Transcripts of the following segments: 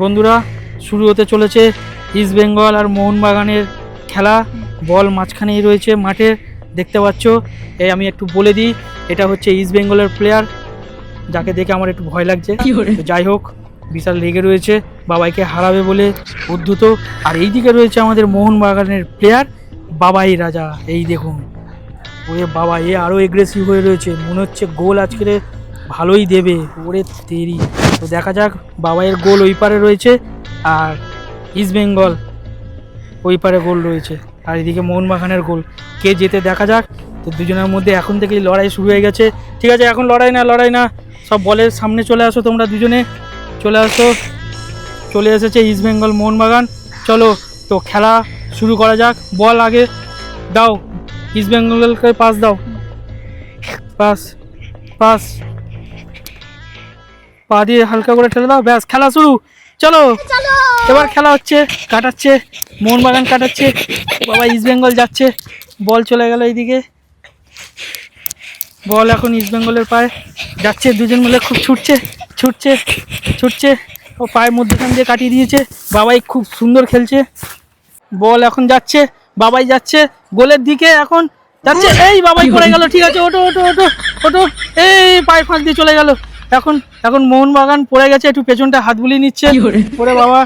বন্ধুরা শুরু হতে চলেছে ইস্ট বেঙ্গল আর মোহনবাগানের খেলা। বল মাঝখানেই রয়েছে মাঠে দেখতে পাচ্ছ। এই আমি একটু বলে দিই এটা হচ্ছে ইস্ট বেঙ্গলের প্লেয়ার যাকে দেখে আমার একটু ভয় লাগছে। যাই হোক বিশাল লেগে রয়েছে বাবাইকে হারাবে বলে উদ্ধত। আর এইদিকে রয়েছে আমাদের মোহনবাগানের প্লেয়ার বাবাই রাজা। এই দেখুন ওরে বাবা এ আরও এগ্রেসিভ হয়ে রয়েছে। মনে হচ্ছে গোল আজকে ভালোই দেবে। ওরে তেরি। তো দেখা যাক, বাবাইয়ের গোল ওই পারে রয়েছে আর ইস্ট বেঙ্গল ওই পারে গোল রয়েছে। আর এদিকে মোহনবাগানের গোল। কে যেতে দেখা যাক। তো দুজনের মধ্যে এখন থেকেই লড়াই শুরু হয়ে গেছে। ঠিক আছে, এখন লড়াই না লড়াই না। সব বলের সামনে চলে আসো তোমরা দুজনে। চলে আসো। চলে এসেছে ইস্ট বেঙ্গল মোহনবাগান। চলো, তো খেলা শুরু করা যাক। বল আগে। দাও। ইস্ট বেঙ্গলকে পাস দাও। পাস। পাস। পা দিয়ে হালকা করে ঠেলে দাও। ব্যাস খেলা শুরু। চলো। এবার খেলা হচ্ছে কাটাচ্ছে মোহনবাগান কাটাচ্ছে বাবা ইস্ট বেঙ্গল যাচ্ছে। বল চলে গেল এইদিকে। বল এখন ইস্ট বেঙ্গলের পায়ে। যাচ্ছে দুজন মিলে খুব ছুটছে ছুটছে ছুটছে। ও পায়ের মধ্যখান দিয়ে কাটিয়ে দিয়েছে। বাবাই খুব সুন্দর খেলছে। বল এখন যাচ্ছে বাবাই যাচ্ছে গোলের দিকে এখন যাচ্ছে। এই বাবাই পড়ে গেল ঠিক আছে ওটো ওটো ওটো ওটো এই পায়ে ফাঁস দিয়ে চলে গেল। এখন এখন মোহনবাগান পড়ে গেছে একটু পেছনটা হাত বুলিয়ে নিচ্ছে। ওরে বাবা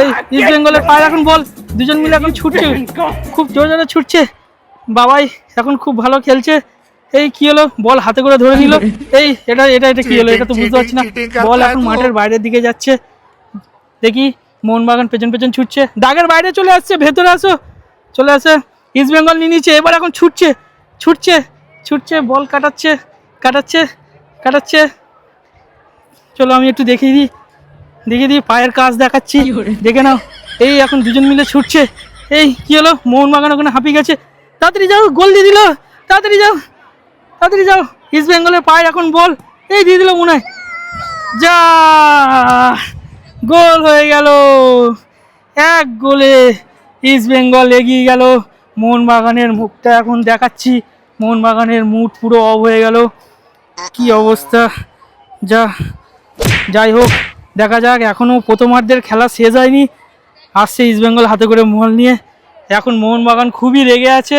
এই ইস্ট বেঙ্গলের পায়ে এখন বল দুজন মিলে এখন ছুটছে। খুব জোরে জোরে ছুটছে। বাবাই এখন খুব ভালো খেলছে। এই কি হলো? বল হাতে করে ধরে নিল। এই এটা এটা এটা কি হলো? এটা তো বুঝতে পারছি না। বল এখন মাঠের বাইরের দিকে যাচ্ছে। দেখি মোহনবাগান পেছন পেছন ছুটছে। দাগের বাইরে চলে আসছে ভেতরে আসো। চলে আসে ইস্ট বেঙ্গল নিয়ে নিচ্ছে এবার এখন ছুটছে। ছুটছে ছুটছে বল কাটাচ্ছে কাটাচ্ছে কাটাচ্ছে। চলো আমি একটু দেখিয়ে দিই। দেখিয়ে দিই পায়ের কাজ দেখাচ্ছি। দেখে নাও এই এখন দুজন মিলে ছুটছে। এই কি হলো? মোহনবাগান ওখানে হাঁপিয়ে গেছে। তাড়াতাড়ি যাও গোল দিয়ে দিল। তাড়াতাড়ি যাও তাড়াতাড়ি যাও। ইস্ট বেঙ্গলের পায়ের এখন বল। এই দিয়ে দিল মনে হয়। যা গোল হয়ে গেল। এক গোলে ইস্ট বেঙ্গল এগিয়ে গেল। মোহনবাগানের মুখটা এখন দেখাচ্ছি। মোহনবাগানের মুড পুরো অফ হয়ে গেল। কি অবস্থা? যা যাই হোক দেখা যাক এখনও প্রথমার্ধের খেলা শেষ হয়নি। আসছে ইস্টবেঙ্গল হাতে করে মোহন নিয়ে। এখন মোহনবাগান খুবই রেগে আছে।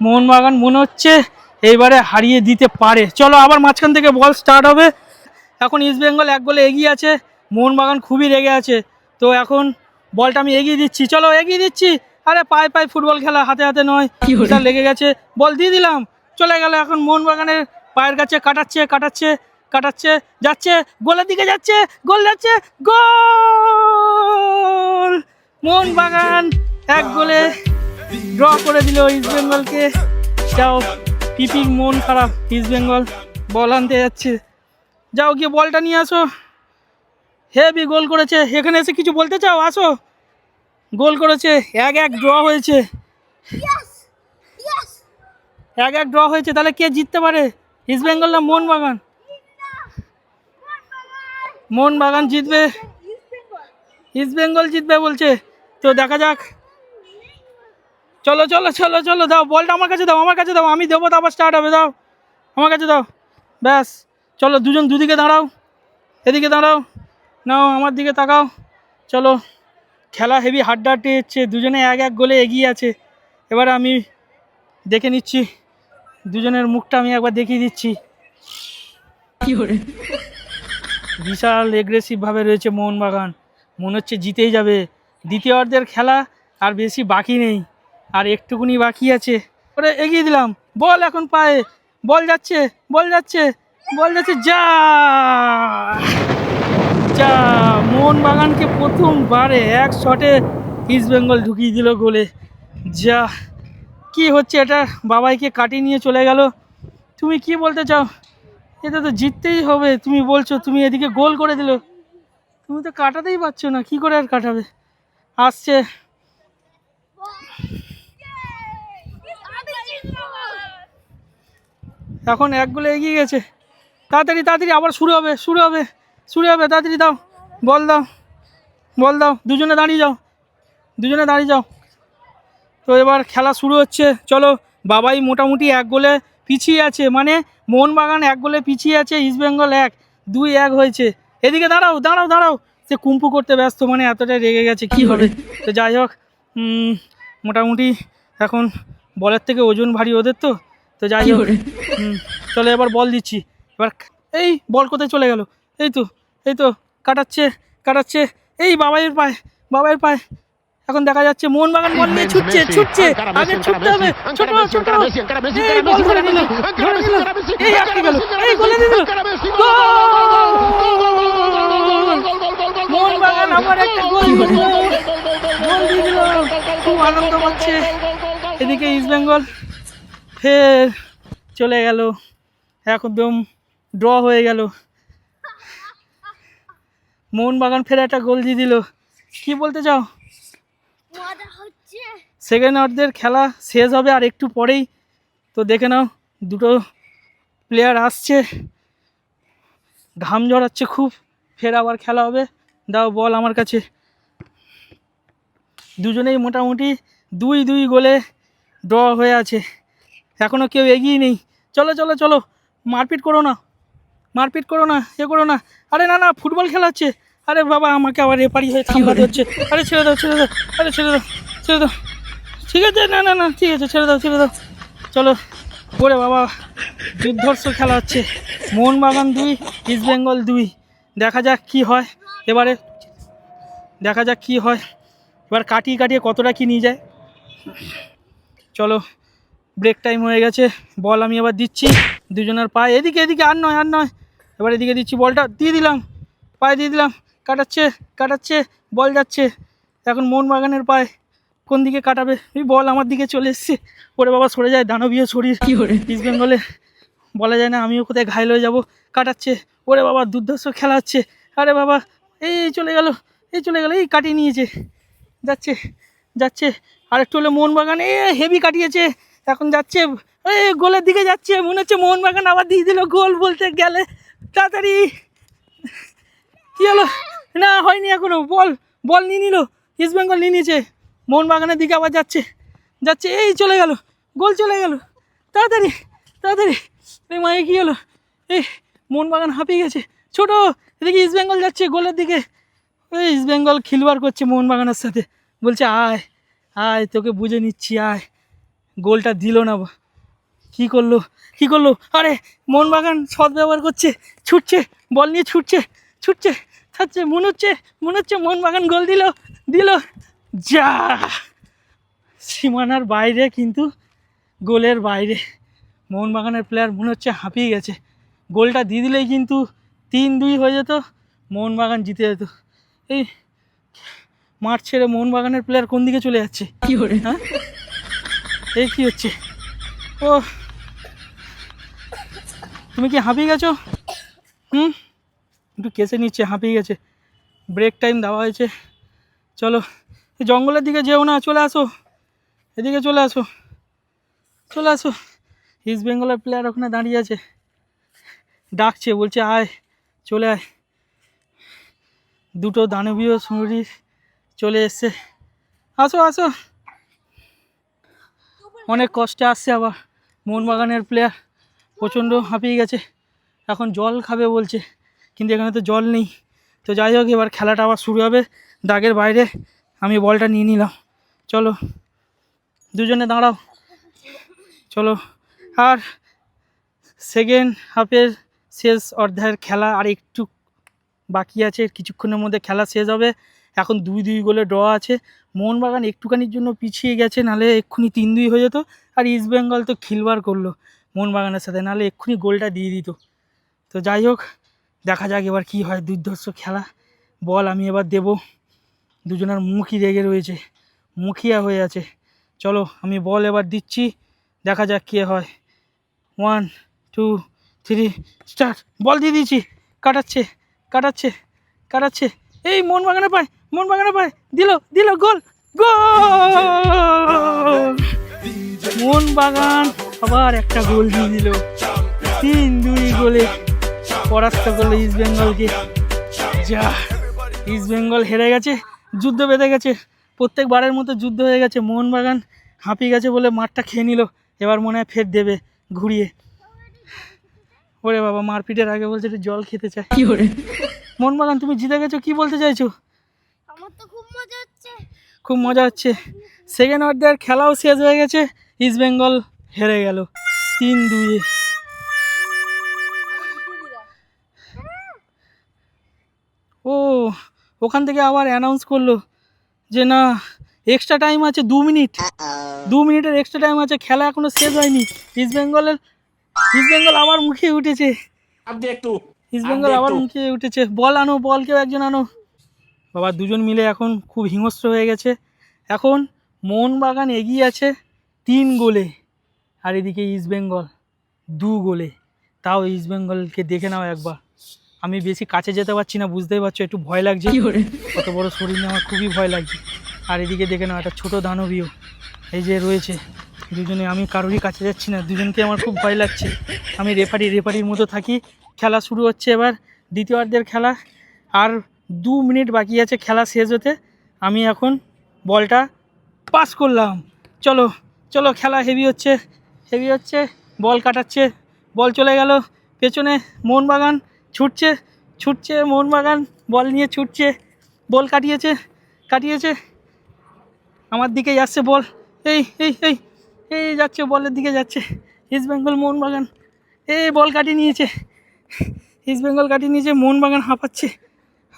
মোহনবাগান মনে হচ্ছে এইবারে হারিয়ে দিতে পারে। চলো আবার মাঝখান থেকে বল স্টার্ট হবে। এখন ইস্টবেঙ্গল এক গোলে এগিয়ে আছে। মোহনবাগান খুবই রেগে আছে। তো এখন বলটা আমি এগিয়ে দিচ্ছি। চলো এগিয়ে দিচ্ছি। আরে পায়ে পায়ে ফুটবল খেলা হাতে হাতে নয়। লেগে গেছে। বল দিয়ে দিলাম। চলে গেল। এখন মোহনবাগানের পায়ের কাছে কাটাচ্ছে কাটাচ্ছে। কাটাচ্ছে যাচ্ছে গোলের দিকে যাচ্ছে গোল যাচ্ছে গোল! মোহনবাগান এক গোলে ড্র করে দিল ইস্ট বেঙ্গলকে যাও পিপির মন খারাপ ইস্ট বেঙ্গল বল আনতে যাচ্ছে। যাও গিয়ে বলটা নিয়ে আসো। হেভি গোল করেছে। এখানে এসে কিছু বলতে চাও? আসো। গোল করেছে। এক এক ড্র হয়েছে। এক এক ড্র হয়েছে। তাহলে কে জিততে পারে? ইস্ট বেঙ্গল না মোহনবাগান? মোহনবাগান জিতবে। ইস্ট বেঙ্গল জিতবে বলছে। তো দেখা যাক। চলো চলো চলো চলো, দাও, বলটা আমার কাছে দাও, আমার কাছে দাও, আমি দেবো, তারপর স্টার্ট হবে, দাও, আমার কাছে দাও। ব্যাস, চলো, দুজন দুদিকে দাঁড়াও, এদিকে দাঁড়াও, নাও, আমার দিকে তাকাও, চলো। খেলা হেভি হাড্ডাহাড্ডি হচ্ছে, দুজনে এক এক গোলে এগিয়ে আছে। এবার আমি দেখে নিচ্ছি, দুজনের মুখটা আমি একবার দেখিয়ে দিচ্ছি। বিশাল এগ্রেসিভভাবে রয়েছে মোহনবাগান। মনে হচ্ছে জিতেই যাবে। দ্বিতীয় অর্ধের খেলা আর বেশি বাকি নেই। আর একটুকুনি বাকি আছে। ওরে এগিয়ে দিলাম। বল এখন পায়ে। বল যাচ্ছে বল যাচ্ছে বল যাচ্ছে, যা! যা! মোহনবাগানকে প্রথমবারে এক শটে ইস্ট বেঙ্গল ঢুকিয়ে দিল গোলে। যা! কি হচ্ছে এটা? বাবাইকে কাটিয়ে নিয়ে চলে গেল। তুমি কি বলতে চাও? এটা তো জিততেই হবে, তুমি বলছো, তুমি এদিকে গোল করে দিল। তুমি তো কাটাতেই পারছ না, কি করে আর কাটাবে? আসছে। এখন এক গোলে এগিয়ে গেছে। তাড়াতাড়ি তাড়াতাড়ি, আবার শুরু হবে শুরু হবে শুরু হবে, তাড়াতাড়ি দাও, বল দাও বল দাও, দুজনে দাঁড়িয়ে যাও, দুজনে দাঁড়িয়ে যাও। তো এবার খেলা শুরু হচ্ছে, চলো, বাবাই মোটামুটি এক গোলে পিছিয়ে আছে মানে মোহনবাগান এক গোলে পিছিয়ে আছে ইস্টবেঙ্গল এক দুই এক হয়েছে। এদিকে দাঁড়াও দাঁড়াও দাঁড়াও। সে কুম্পু করতে ব্যস্ত মানে এতটাই রেগে গেছে কি হবে? তো যাই হোক মোটামুটি এখন বলের থেকে ওজন ভারী ওদের তো। তো যাই হোক চলো এবার বল দিচ্ছি। এবার এই বল কোথায় চলে গেল? এই তো এই তো কাটাচ্ছে কাটাচ্ছে। এই বাবাইয়ের পায় বাবাইয়ের পায়। এখন দেখা যাচ্ছে মোহনবাগান বল নিয়ে ছুটছে ছুটছে আগে ছুটতে হবে ছোট ছোট এই বল ধরে নিল ধরে নিল এই আটকে গেল এই গোলে দিল মোহনবাগান আবার একটা গোল দিল গোল দিয়ে দিল খুব আনন্দ পাচ্ছে এদিকে ইস্ট বেঙ্গল ফের চলে গেল একদম ড্র হয়ে গেল মোহনবাগান ফের একটা গোল দিয়ে দিল কি বলতে চাও সেকেন্ড অর্ধের খেলা শেষ হবে আর একটু পরেই। তো দেখে নাও দুটো প্লেয়ার আসছে। ঘাম ঝরাচ্ছে খুব ফের আবার খেলা হবে। দাও বল আমার কাছে। দুজনেই মোটামুটি দুই দুই গোলে ড্র হয়ে আছে। এখনও কেউ এগিয়ে নেই। চলো চলো চলো মারপিট করো না। মারপিট করো না এ করো না। আরে না না ফুটবল খেলাচ্ছে। আরে বাবা আমাকে আবার রেপারি হয়ে থামতে হচ্ছে আরে ছেড়ে দাও ছেড়ে দাও আরে ছেড়ে দাও ছেড়ে দাও। ঠিক আছে? না না না, ঠিক আছে, ছেড়ে দাও ছেড়ে দাও। চলো ওরে বাবা। যুদ্ধর্ষ খেলা হচ্ছে। মোহনবাগান দুই ইস্ট বেঙ্গল দুই। দেখা যাক কি হয়। এবারে দেখা যাক কি হয়। এবার কাটিয়ে কাটিয়ে কতটা কি নিয়ে যায়। চলো ব্রেক টাইম হয়ে গেছে। বল আমি এবার দিচ্ছি দুজনের পায়ে। এদিকে এদিকে, আর নয় আর নয়। এবার এদিকে দিচ্ছি বলটা দিয়ে দিলাম। পায়ে দিয়ে দিলাম। কাটাচ্ছে কাটাচ্ছে বল যাচ্ছে। এখন মোহনবাগানের পায়ে। কোন দিকে কাটাবে? এই বল আমার দিকে চলে এসছে। ওরে বাবা সরে যায় দানবীয় শরীর। ইস্ট বেঙ্গলে বলা যায় না আমিও কোথায় ঘায়ল হয়ে যাব? কাটাচ্ছে। ওরে বাবা দুর্ধর্ষ খেলা হচ্ছে আরে বাবা এই চলে গেল এই চলে গেল এই কাটিয়ে নিয়েছে। যাচ্ছে যাচ্ছে। আর একটু হলে মোহনবাগান এ হেভি কাটিয়েছে। এখন যাচ্ছে এই গোলের দিকে যাচ্ছে। মনে হচ্ছে মোহনবাগান আবার দিয়ে দিল গোল বলতে গেলে। তাড়াতাড়ি। কী হলো? না হয়নি এখনও। বল বল নিয়ে নিল। ইস্ট বেঙ্গল নিয়ে নিয়েছে। মোহনবাগানের দিকে আবার যাচ্ছে। যাচ্ছে, এই চলে গেল, গোল চলে গেল। তাড়াতাড়ি তাড়াতাড়ি। এই মায়ে কী হলো? এই মোহনবাগান হাঁপিয়ে গেছে। ছোটো, এদিকে ইস্ট বেঙ্গল যাচ্ছে গোলের দিকে। ওই ইস্ট বেঙ্গল খিলবার করছে মোহনবাগানের সাথে। বলছে, আয় আয়, তোকে বুঝে নিচ্ছি, আয়। গোলটা দিল না। কী করল কী করল? আরে, মোহনবাগান সৎ ব্যবহার করছে, ছুটছে, বল নিয়ে ছুটছে ছুটছে ছাড়ছে মনে হচ্ছে মনে হচ্ছে মোহনবাগান গোল দিল দিল। যা! সীমানার বাইরে কিন্তু গোলের বাইরে। মোহনবাগানের প্লেয়ার মনে হচ্ছে হাঁপিয়ে গেছে। গোলটা দিয়ে দিলেই কিন্তু তিন দুই হয়ে যেত মোহনবাগান জিতে যেত। এই মাঠ ছেড়ে মোহনবাগানের প্লেয়ার কোন দিকে চলে যাচ্ছে? কি করে হ্যাঁ? এই কি হচ্ছে? ও! তুমি কি হাঁপিয়ে গেছো? হুম? একটু কেসে নিচ্ছে হাঁপিয়ে গেছে। ব্রেক টাইম দেওয়া হয়েছে। চলো। জঙ্গলের দিকে যেও না, চলে আসো। এদিকে চলে আসো। চলে আসো। ইস্ট বেঙ্গলের প্লেয়ার ওখানে দাঁড়িয়ে আছে। ডাকছে, বলছে, আয়, চলে আয়। দুটো দানবীয় শরীর চলে এসছে। আসো আসো। অনেক কষ্টে আসছে আবার। মোহনবাগানের প্লেয়ার প্রচণ্ড হাঁপিয়ে গেছে। এখন জল খাবে বলছে, কিন্তু এখানে তো জল নেই। তো যাই হোক, এবার খেলাটা আবার শুরু হবে। দাগের বাইরে। আমি বলটা নিয়ে নিলাম। চলো, দুজনে দাঁড়াও। চলো, আর সেকেন্ড হাফের শেষ অর্ধায়ের খেলা আর একটু বাকি আছে, কিছুক্ষণের মধ্যে খেলা শেষ হবে। এখন দুই দুই গোলে ড্র আছে। মোহনবাগান একটুখানির জন্য পিছিয়ে গেছে, নাহলে এক্ষুনি তিন দুই হয়ে যেত। আর ইস্ট বেঙ্গল তো খিলবার করল মোহনবাগানের সাথে, নাহলে এক্ষুনি গোলটা দিয়ে দিত। তো যাই হোক, দেখা যাক এবার কী হয় দুর্ধর্ষ খেলা। বল আমি এবার দেব। দুজনের মুখই রেগে রয়েছে, মুখিয়া হয়ে আছে। চলো, আমি বল এবার দিচ্ছি, দেখা যাক কী হয়। One two three start ball দিয়ে দিয়েছি, কাটাচ্ছে কাটাচ্ছে কাটাচ্ছে। এই মন বাগানে পায় মন বাগানে পায়। দিল দিল, গোল গোল! মন বাগান আবার একটা গোল দিয়ে দিল। তিন, দুই গোলে পরাস্ত করল ইস্ট বেঙ্গলকে যা ইস্ট বেঙ্গল হেরে গেছে। যুদ্ধ বেঁধে গেছে। প্রত্যেকবারের মতো যুদ্ধ হয়ে গেছে। মোহনবাগান হাঁপিয়ে গেছে বলে মাঠটা খেয়ে নিল। এবার মনে হয় ফের দেবে ঘুরিয়ে। ওরে বাবা মারপিটের আগে বলছে একটু জল খেতে চায়। মোহনবাগান তুমি জিতে গেছো কি বলতে চাইছো? আমার তো খুব মজা হচ্ছে। খুব মজা হচ্ছে। সেকেন্ড অর্ধের খেলাও শেষ হয়ে গেছে। ইস্ট বেঙ্গল হেরে গেল। তিন দুইয়ে ওখান থেকে আবার অ্যানাউন্স করল যে না এক্সট্রা টাইম আছে দু মিনিট দু মিনিটের এক্সট্রা টাইম আছে খেলা এখনও শেষ হয়নি। ইস্ট বেঙ্গলের ইস্ট বেঙ্গল আবার মুখে উঠেছে। ইস্ট বেঙ্গল আবার মুখে উঠেছে। বল আনো বল কেউ একজন আনো। বাবা দুজন মিলে এখন খুব হিংস্র হয়ে গেছে। এখন মোহনবাগান এগিয়ে আছে তিন গোলে। আর এদিকে ইস্ট বেঙ্গল দু গোলে। তাও ইস্ট বেঙ্গলকে দেখে নাও একবার। আমি বেশি কাছে যেতে পারছি না বুঝতেই পারছ একটু ভয় লাগছে। কত বড় শরীর নিয়ে আমার খুবই ভয় লাগছে। আর এদিকে দেখে নাও একটা ছোটো দানবীয় এই যে রয়েছে। দুজনে আমি কারোরই কাছে যাচ্ছি না দুজনকে আমার খুব ভয় লাগছে। আমি রেফারি রেফারির মতো থাকি। খেলা শুরু হচ্ছে এবার দ্বিতীয়ার্ধের খেলা। আর দু মিনিট বাকি আছে খেলা শেষ হতে। আমি এখন বলটা পাস করলাম। চলো চলো খেলা হেভি হচ্ছে। হেভি হচ্ছে বল কাটাচ্ছে। বল চলে গেল। পেছনে মোহনবাগান। ছুটছে ছুটছে, মোহনবাগান, বল নিয়ে ছুটছে, বল কাটিয়েছে কাটিয়েছে। আমার দিকেই যাচ্ছে বল। এই এই এই এই যাচ্ছে, বলের দিকে যাচ্ছে। East Bengal Mohun Bagan. এই, বল কাটিয়ে নিয়েছে। ইস্ট বেঙ্গল কাটিয়ে নিয়েছে, মোহনবাগান হাঁপাচ্ছে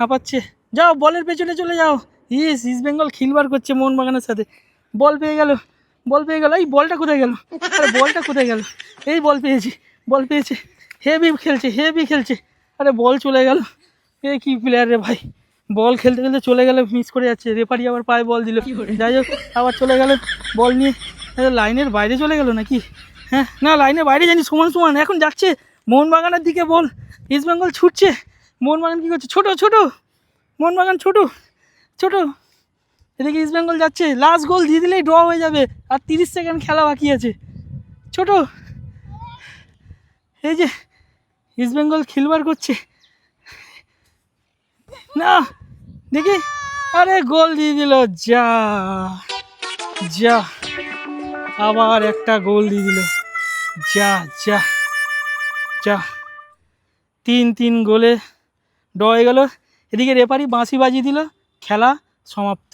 হাঁপাচ্ছে। যাও, বলের পেছনে চলে যাও। ইস ইস্ট বেঙ্গল খিলবার করছে মোহনবাগানের সাথে। বল পেয়ে গেল, বল পেয়ে গেল। এই, বলটা কোথায় গেল? আরে, বলটা কোথায় গেল? এই, বল পেয়েছি, বল পেয়েছে। হেভি খেলছে হেভি খেলছে। আরে বল চলে গেল। এ কি প্লেয়ার রে ভাই? বল খেলতে খেলতে চলে গেলে মিস করে যাচ্ছে। রেফারি আবার পায়ে বল দিল। যাই হোক আবার চলে গেল বল নিয়ে। লাইনের বাইরে চলে গেল নাকি? হ্যাঁ না লাইনের বাইরে জানি সমান সমান এখন যাচ্ছে। মোহনবাগানের দিকে বল। ইস্ট বেঙ্গল ছুটছে। মোহনবাগান কী করছে? ছোটো ছোটো। মোহনবাগান ছোটো ছোটো। এদিকে ইস্ট বেঙ্গল যাচ্ছে। লাস্ট গোল দিয়ে দিলেই ড্র হয়ে যাবে। আর তিরিশ সেকেন্ড খেলা বাকি আছে। ছোটো। এই যে ইস্ট বেঙ্গল খেলবার করছে না দেখি আরে গোল দিয়ে দিল যা যা আবার একটা গোল দিয়ে দিল যা যা যা তিন তিন গোলে ড্র হয়ে গেল এদিকে রেফারি বাঁশি বাজিয়ে দিল খেলা সমাপ্ত